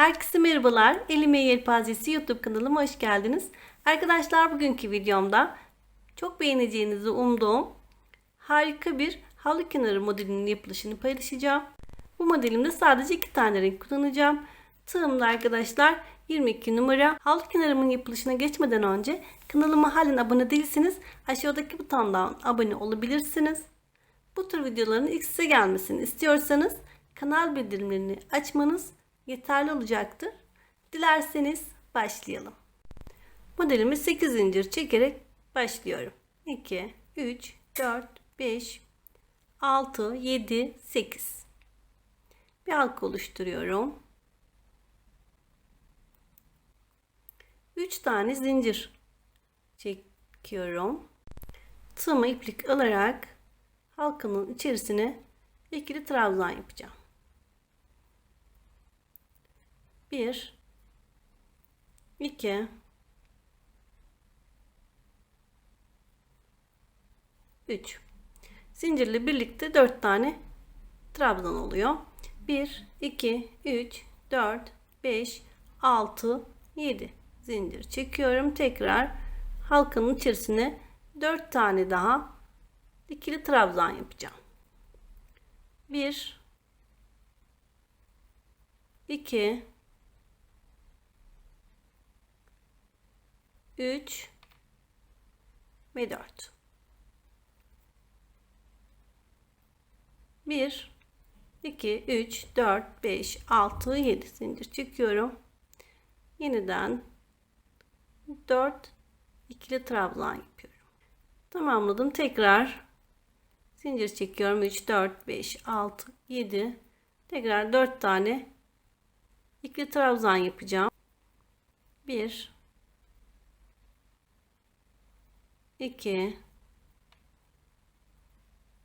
Herkese merhabalar. Elime Yelpazesi YouTube kanalıma hoş geldiniz. Arkadaşlar bugünkü videomda çok beğeneceğinizi umduğum harika bir havlu kenarı modelinin yapılışını paylaşacağım. Bu modelimde sadece iki tane renk kullanacağım. Tığımda arkadaşlar 22 numara. Havlu kenarımın yapılışına geçmeden önce kanalıma halen abone değilseniz aşağıdaki butondan abone olabilirsiniz. Bu tür videoların ilk size gelmesini istiyorsanız kanal bildirimlerini açmanız yeterli olacaktır. Dilerseniz başlayalım. Modelimi 8 zincir çekerek başlıyorum. 2, 3, 4, 5, 6, 7, 8. Bir halka oluşturuyorum. 3 tane zincir çekiyorum. Tığımı iplik alarak halkanın içerisine ikili trabzan yapacağım. 1 2 3 zincirle birlikte 4 tane trabzan oluyor. 1 2 3 4 5 6 7 zincir çekiyorum. Tekrar halkanın içerisine 4 tane daha ikili trabzan yapacağım. 1 2 3 ve 4 1 2 3 4 5 6 7 zincir çekiyorum. Yeniden 4 ikili trabzan yapıyorum. Tamamladım tekrar zincir çekiyorum. 3 4 5 6 7 tekrar 4 tane ikili trabzan yapacağım. 1 2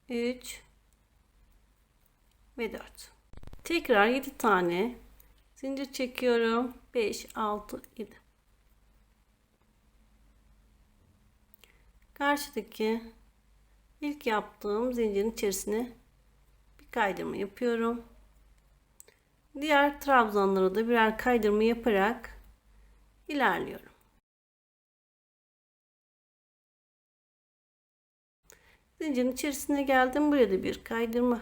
3 ve 4 tekrar 7 tane. Zincir çekiyorum. 5 6 7 karşıdaki ilk yaptığım zincirin içerisine bir kaydırma yapıyorum. Diğer trabzanlara da birer kaydırma yaparak ilerliyorum Zincirin içerisine geldim. Buraya da bir kaydırma.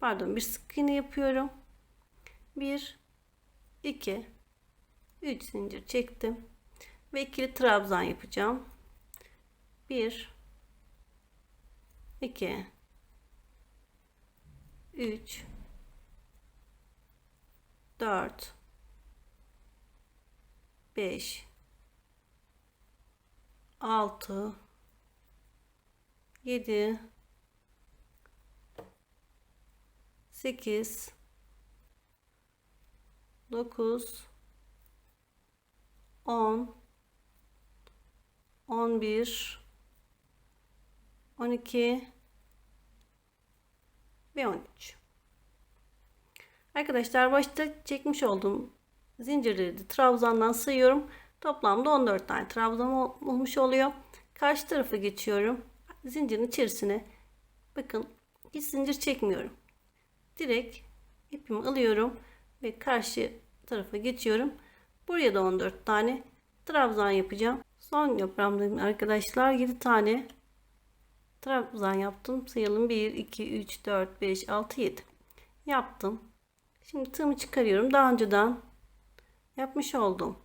Pardon bir sık iğne yapıyorum. 1 2 3 zincir çektim. Ve ikili trabzan yapacağım. 1 2 3 4 5 6 7 8 9 10 11 12 ve 13 Arkadaşlar başta çekmiş olduğum zincirleri de trabzandan sayıyorum. Toplamda 14 tane trabzan olmuş oluyor. Karşı tarafa geçiyorum zincirin içerisine bakın hiç zincir çekmiyorum. Direkt ipimi alıyorum ve karşı tarafa geçiyorum. Buraya da 14 tane trabzan yapacağım. Son yaprağımda arkadaşlar 7 tane trabzan yaptım. Sayalım 1 2 3 4 5 6 7 yaptım. Şimdi tığımı çıkarıyorum. Daha önceden yapmış oldum.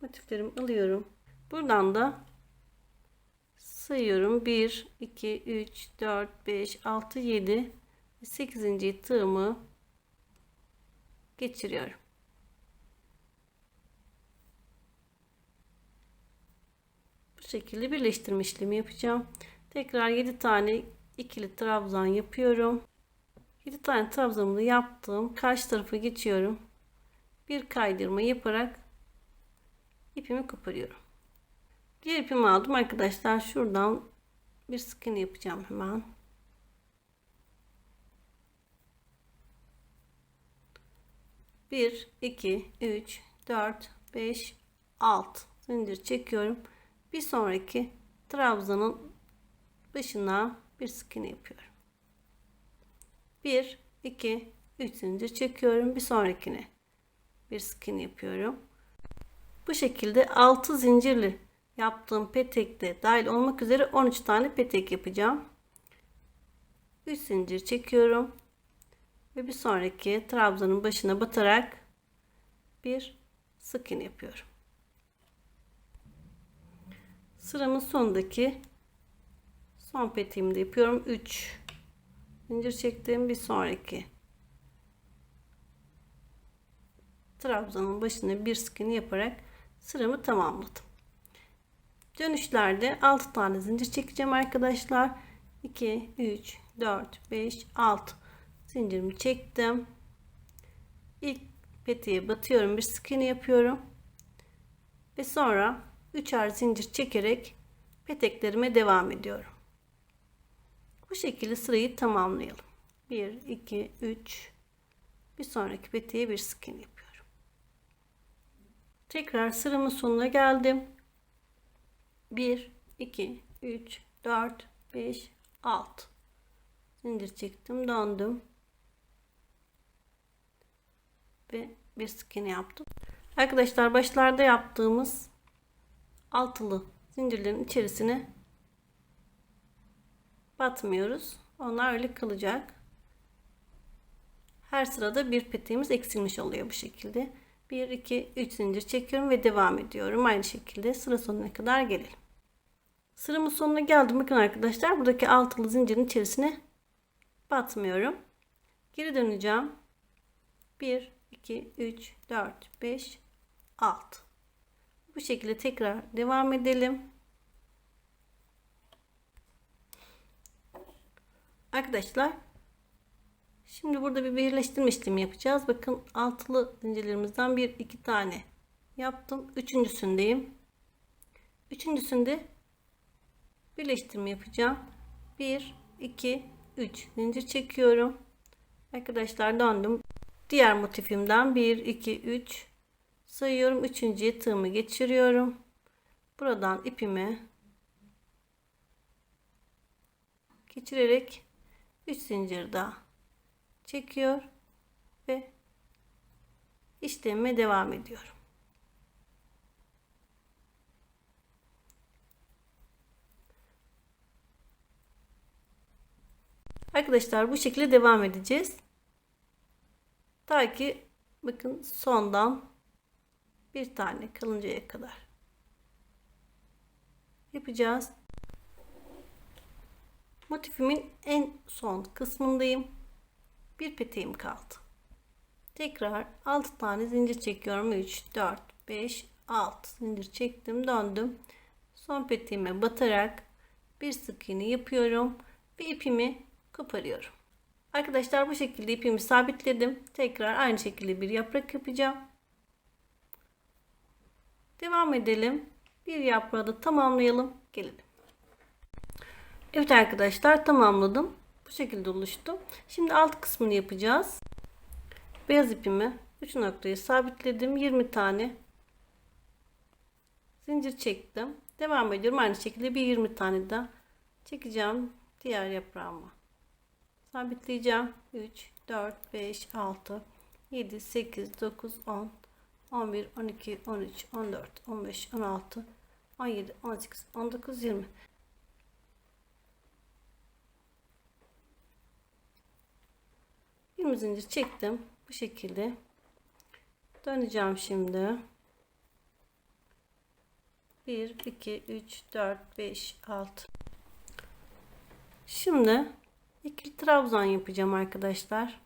Motiflerimi alıyorum. Buradan da sayıyorum. 1 2 3 4 5 6 7 8. tığımı geçiriyorum. Bu şekilde birleştirme işlemi yapacağım. Tekrar 7 tane ikili trabzan yapıyorum. 7 tane trabzanımı yaptım. Karşı tarafa geçiyorum. Bir kaydırma yaparak ipimi koparıyorum Diğer ipimi aldım arkadaşlar. Şuradan bir sık yapacağım hemen. Bir, iki, üç, dört, beş, alt zincir çekiyorum. Bir sonraki trabzanın başına bir sık yapıyorum. Bir, iki, 3 zincir çekiyorum. Bir sonrakine bir sık yapıyorum. Bu şekilde 6 zincirli yaptığım petekte dahil olmak üzere 13 tane petek yapacağım. 3 zincir çekiyorum ve bir sonraki trabzanın başına batarak bir sık iğne yapıyorum. Sıramın sonundaki son peteğimi de yapıyorum. 3 zincir çektim bir sonraki trabzanın başına bir sık iğne yaparak sıramı tamamladım. Dönüşlerde 6 tane zincir çekeceğim arkadaşlar. 2 3 4 5 6 zincirimi çektim. İlk peteğe batıyorum, bir sık iğne yapıyorum. Ve sonra üçer zincir çekerek peteklerime devam ediyorum. Bu şekilde sırayı tamamlayalım. 1 2 3 bir sonraki peteğe bir sık iğne yapıyorum. Tekrar sıramın sonuna geldim. 1 2 3 4 5 6 zincir çektim döndüm. Ve bir sık iğne yaptım. Arkadaşlar başlarda yaptığımız altılı zincirlerin içerisine batmıyoruz. Onlar öyle kalacak. Her sırada bir peteğimiz eksilmiş oluyor bu şekilde 1 2 3 zincir çekiyorum ve devam ediyorum aynı şekilde sıra sonuna kadar gelelim Sıramın sonuna geldim. Bakın arkadaşlar buradaki altılı zincirin içerisine batmıyorum. Geri döneceğim. 1, 2, 3, 4, 5, 6. Bu şekilde tekrar devam edelim. Arkadaşlar şimdi burada bir birleştirme işlemi yapacağız. Bakın altılı zincirlerimizden bir iki tane yaptım. Üçüncüsündeyim. Üçüncüsünde birleştirme yapacağım. 1 2 3 zincir çekiyorum. Arkadaşlar döndüm. Diğer motifimden 1 2 3 sayıyorum. Üçüncüye tığımı geçiriyorum. Buradan ipimi geçirerek 3 zincir daha çekiyor ve işlemime devam ediyorum. Arkadaşlar bu şekilde devam edeceğiz. Ta ki bakın sondan bir tane kalıncaya kadar yapacağız. Motifimin en son kısmındayım. Bir peteğim kaldı. Tekrar 6 tane zincir çekiyorum. 3, 4, 5, 6 zincir çektim. Döndüm. Son peteğime batarak bir sık iğne yapıyorum. Ve ipimi koparıyorum. Arkadaşlar bu şekilde ipimi sabitledim. Tekrar aynı şekilde bir yaprak yapacağım. Devam edelim. Bir yaprağı da tamamlayalım. Gelelim. Evet arkadaşlar tamamladım. Bu şekilde oluştu. Şimdi alt kısmını yapacağız. Beyaz ipimi 3 noktayı sabitledim. 20 tane zincir çektim. Devam ediyorum. Aynı şekilde bir 20 tane daha çekeceğim diğer yaprağıma sabitleyeceğim 3 4 5 6 7 8 9 10 11 12 13 14 15 16 17 18 19 20 20 zincir çektim bu şekilde döneceğim şimdi 1 2 3 4 5 6 şimdi İkili trabzan yapacağım arkadaşlar.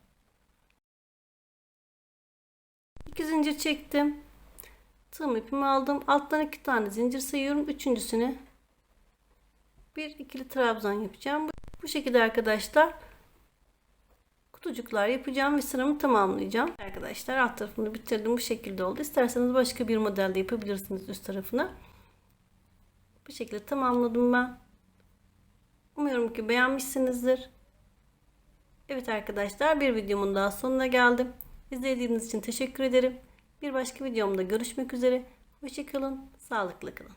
İki zincir çektim. Tığım ipimi aldım. Alttan iki tane zincir sayıyorum. Üçüncüsüne bir ikili trabzan yapacağım. Bu şekilde arkadaşlar kutucuklar yapacağım ve sıramı tamamlayacağım. Arkadaşlar alt tarafını bitirdim. Bu şekilde oldu. İsterseniz başka bir modelde yapabilirsiniz üst tarafına. Bu şekilde tamamladım ben. Umuyorum ki beğenmişsinizdir. Evet arkadaşlar bir videomun daha sonuna geldim. İzlediğiniz için teşekkür ederim. Bir başka videomda görüşmek üzere. Hoşçakalın, sağlıklı kalın.